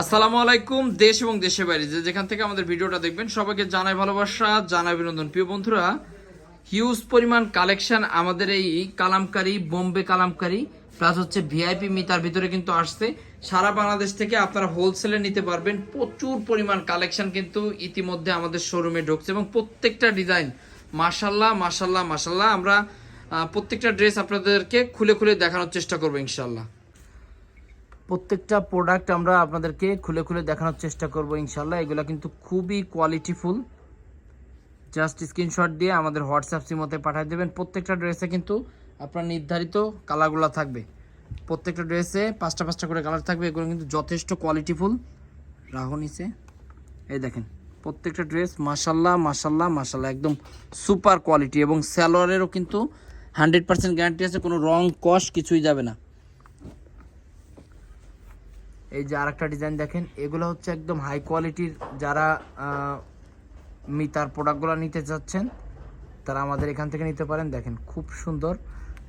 আসসালামু আলাইকুম, দেশ এবং দেশের বাইরে। যে যেখান থেকে আমাদের ভিডিওটা দেখবেন, সবাইকে জানাই ভালোবাসা, জানাই অভিনন্দন। প্রিয় বন্ধুরা হিউজ পরিমাণ কালেকশন আমাদের এই কালামকারি, বোম্বে কালামকারি প্লাস হচ্ছে ভিআইপি মিতার ভিতরে কিন্তু আসছে। সারা বাংলাদেশ থেকে আপনারা হোলসেলে নিতে পারবেন। প্রচুর পরিমাণ কালেকশন কিন্তু ইতিমধ্যে আমাদের শোরুমে ঢুকছে এবং প্রত্যেকটা ডিজাইন মাশাল্লাহ মাশাল্লাহ মাশাল্লাহ আমরা প্রত্যেকটা ড্রেস আপনাদেরকে খুলে খুলে দেখানোর চেষ্টা করব ইনশাল্লাহ প্রত্যেকটা প্রোডাক্ট আমরা আপনাদেরকে খুলে খুলে দেখানোর চেষ্টা করব ইনশাল্লাহ এগুলো কিন্তু খুবই কোয়ালিটিফুল জাস্ট স্ক্রিনশট দিয়ে আমাদের হোয়াটসঅ্যাপ সিমতে পাঠিয়ে দেবেন। প্রত্যেকটা ড্রেসে কিন্তু আপনার নির্ধারিত কালারগুলো থাকবে। প্রত্যেকটা ড্রেসে পাঁচটা পাঁচটা করে কালার থাকবে। এগুলো কিন্তু যথেষ্ট কোয়ালিটিফুল রাহো নিচে। এই দেখেন, প্রত্যেকটা ড্রেস মাসাল্লাহ মাসাল্লাহ মাসাল্লাহ একদম সুপার কোয়ালিটি এবং স্যালোয়ারেরও কিন্তু হান্ড্রেড পার্সেন্ট গ্যারান্টি আছে। কোনো রং কস কিছুই যাবে না। এই যে আরেকটা ডিজাইন দেখেন, এগুলো হচ্ছে একদম হাই কোয়ালিটির যারা মিতার প্রোডাক্টগুলো নিতে চাচ্ছেন, তারা আমাদের এখান থেকে নিতে পারেন। দেখেন, খুব সুন্দর।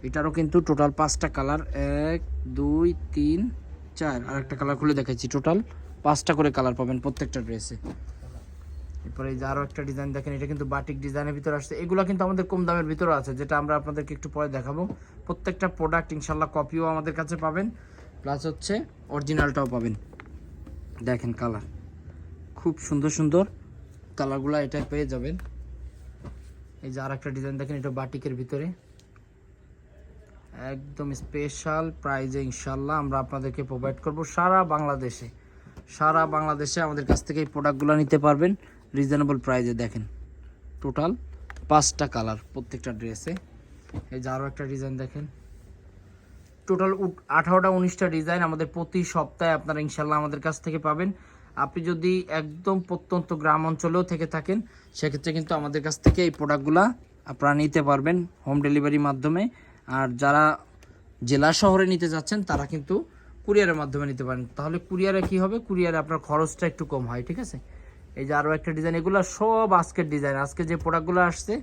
এটারও কিন্তু টোটাল পাঁচটা কালার এক, দুই, তিন, চার। আর একটা কালার খুলে দেখাচ্ছি টোটাল পাঁচটা করে কালার পাবেন প্রত্যেকটা ড্রেসে এরপরে এই যে আরও একটা ডিজাইন দেখেন, এটা কিন্তু বাটিক ডিজাইনের ভিতরে আসছে। এগুলো কিন্তু আমাদের কম দামের ভিতরে আছে, যেটা আমরা আপনাদেরকে একটু পরে দেখাবো। প্রত্যেকটা প্রোডাক্ট ইনশাল্লাহ কপিও আমাদের কাছে পাবেন। প্লাস হচ্ছে অরিজিনালটাও পাবেন। দেখেন কালার খুব সুন্দর সুন্দর কালারগুলো এটা পেয়ে যাবেন। এই যে আর একটা ডিজাইন দেখেন, এটা বাটিকের ভিতরে। একদম স্পেশাল প্রাইজে ইনশাল্লাহ আমরা আপনাদেরকে প্রোভাইড করব সারা বাংলাদেশে। সারা বাংলাদেশে আমাদের কাছ থেকে এই প্রোডাক্টগুলো নিতে পারবেন রিজনেবল প্রাইজে দেখেন। টোটাল পাঁচটা কালার প্রত্যেকটা ড্রেসে এই যে আরও একটা ডিজাইন দেখেন। টোটাল আঠারোটা, উনিশটা ডিজাইন আমাদের প্রতি সপ্তাহে আপনারা ইনশাল্লাহ আমাদের কাছ থেকে পাবেন। আপনি যদি একদম প্রত্যন্ত গ্রাম অঞ্চলেও থেকে থাকেন, সেক্ষেত্রে কিন্তু আমাদের কাছ থেকে এই প্রোডাক্টগুলো আপনারা নিতে পারবেন হোম ডেলিভারির মাধ্যমে। আর যারা জেলা শহরে নিতে যাচ্ছেন, তারা কিন্তু কুরিয়ারের মাধ্যমে নিতে পারেন। তাহলে কুরিয়ারে কি হবে? কুরিয়ারে আপনার খরচটা একটু কম হয়, ঠিক আছে? এই যে আরও একটা ডিজাইন, এগুলো সব আজকের ডিজাইন। আজকে যে প্রোডাক্টগুলো আসছে,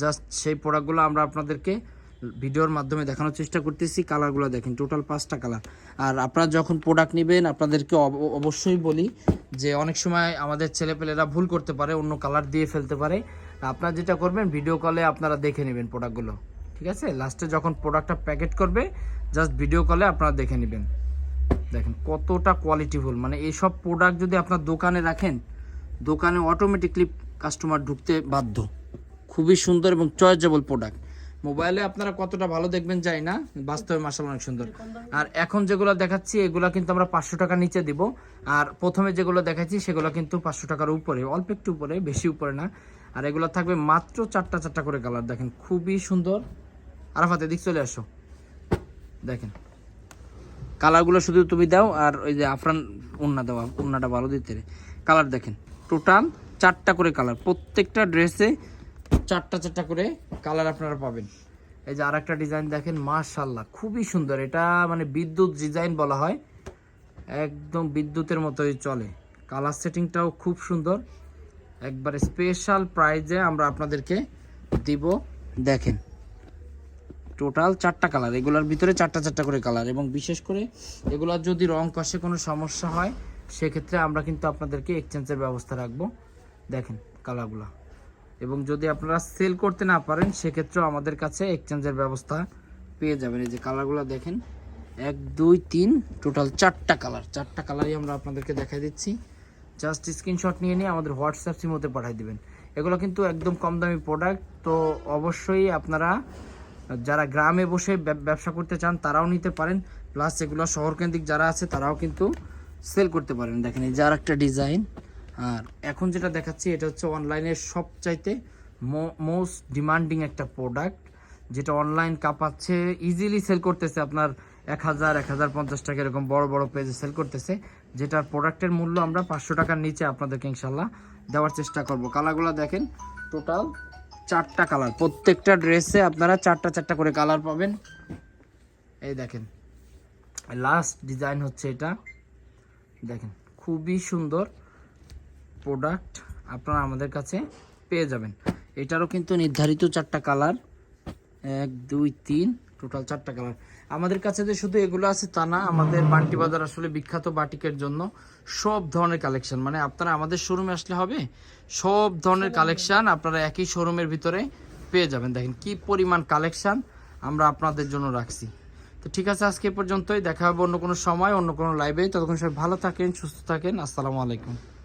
জাস্ট সেই প্রোডাক্টগুলো আমরা আপনাদেরকে ভিডিওর মাধ্যমে দেখানোর চেষ্টা করতেছি, কালারগুলো দেখেন টোটাল পাঁচটা কালার। আর আপনারা যখন প্রোডাক্ট নেবেন, আপনাদেরকে অব- অবশ্যই বলি যে অনেক সময় আমাদের ছেলেপেলেরা ভুল করতে পারে, অন্য কালার দিয়ে ফেলতে পারে। আপনারা যেটা করবেন ভিডিও কলে আপনারা দেখে নেবেন প্রোডাক্টগুলো ঠিক আছে? লাস্টে যখন প্রোডাক্টটা প্যাকেট করবে জাস্ট ভিডিও কলে আপনারা দেখে নেবেন। দেখেন কতটা কোয়ালিটিফুল মানে এইসব প্রোডাক্ট যদি আপনার দোকানে রাখেন, দোকানে অটোমেটিকলি কাস্টমার ঢুকতে বাধ্য। খুবই সুন্দর এবং চয়েজেবল প্রোডাক্ট মোবাইলে আপনারা কতটা ভালো দেখবেন যাই না, বাস্তবে মাসাল অনেক সুন্দর। আর এখন যেগুলো দেখাচ্ছি, এগুলো কিন্তু আমরা পাঁচশো টাকা নিচে দিব। আর প্রথমে যেগুলো দেখাচ্ছি, সেগুলো কিন্তু পাঁচশো টাকার উপরে, অল্প একটু উপরে, বেশি উপরে না। আর এগুলো থাকবে মাত্র চারটা চারটা করে কালার। দেখেন, খুবই সুন্দর। আরাফাত, এদিক চলে আসো। দেখেন, কালারগুলো শুধু তুমি দাও, আর ওই যে আফরান উন্না দেওয়া, উন্নাটা ভালো দিতে কালার দেখেন, টোটাল চারটা করে কালার। প্রত্যেকটা ড্রেসে চারটা চারটা করে কালার আপনারা পাবেন। এই যে আর একটা ডিজাইন দেখেন মাশাল্লাহ খুবই সুন্দর। এটা মানে বিদ্যুৎ ডিজাইন বলা হয়। একদম বিদ্যুতের মতোই চলে। কালার সেটিংটাও খুব সুন্দর। একবারে স্পেশাল প্রাইজে আমরা আপনাদেরকে দিব। দেখেন টোটাল চারটা কালার এগুলোর ভিতরে চারটা চারটা করে কালার এবং বিশেষ করে এগুলোর যদি রং কষে কোনো সমস্যা হয়, সেক্ষেত্রে আমরা কিন্তু আপনাদেরকে এক্সচেঞ্জের ব্যবস্থা রাখব। দেখেন কালারগুলো এবং যদি আপনারা সেল করতে না পারেন, সেক্ষেত্রেও আমাদের কাছে এক্সচেঞ্জের ব্যবস্থা পেয়ে যাবেন। এই যে কালারগুলো দেখেন, এক, দুই, তিন টোটাল চারটা কালার চারটা কালারই আমরা আপনাদেরকে দেখাই দিচ্ছি। জাস্ট স্ক্রিনশট নিয়ে নিয়ে আমাদের হোয়াটসঅ্যাপ সিমতে পাঠিয়ে দিবেন। এগুলো কিন্তু একদম কম দামি প্রোডাক্ট তো অবশ্যই আপনারা যারা গ্রামে বসে ব্যবসা করতে চান, তারাও নিতে পারেন। প্লাস এগুলো শহরকেন্দ্রিক যারা আছে, তারাও কিন্তু সেল করতে পারেন। দেখেন, এই যার একটা ডিজাইন আর এখন যেটা দেখাচ্ছি, এটা হচ্ছে অনলাইনের সবচাইতে মোস্ট ডিমান্ডিং একটা প্রোডাক্ট যেটা অনলাইন কাঁপাচ্ছে ইজিলি সেল করতেছে আপনার এক হাজার এক হাজার পঞ্চাশ টাকা এরকম বড় বড় পেজে সেল করতেছে, যেটার প্রোডাক্টের মূল্য আমরা পাঁচশো টাকার নিচে আপনাদেরকে ইনশাল্লাহ দেওয়ার চেষ্টা করব। কালারগুলো দেখেন টোটাল চারটা কালার প্রত্যেকটা ড্রেসে আপনারা চারটা চারটা করে কালার পাবেন। এই দেখেন লাস্ট ডিজাইন হচ্ছে এটা। দেখেন, খুবই সুন্দর। প্রোডাক্ট আপনারা আমাদের কাছে পেয়ে যাবেন। এটারও কিন্তু নির্ধারিত চারটা কালার এক, দুই, তিন টোটাল চারটা কালার আমাদের কাছে যে শুধু এগুলো আছে তা না, আমাদের বান্টি বাজার আসলে বিখ্যাত বাটিকের জন্য সব ধরনের কালেকশন মানে আপনারা আমাদের শোরুমে আসলে হবে, সব ধরনের কালেকশন আপনারা একই শোরুমের ভিতরে পেয়ে যাবেন। দেখেন কি পরিমাণ কালেকশন আমরা আপনাদের জন্য রাখছি। তো ঠিক আছে, আজকে পর্যন্তই। দেখা হবে অন্য কোনো সময়, অন্য কোনো লাইভে ততক্ষণ সবাই ভালো থাকেন, সুস্থ থাকেন। আসসালামু আলাইকুম।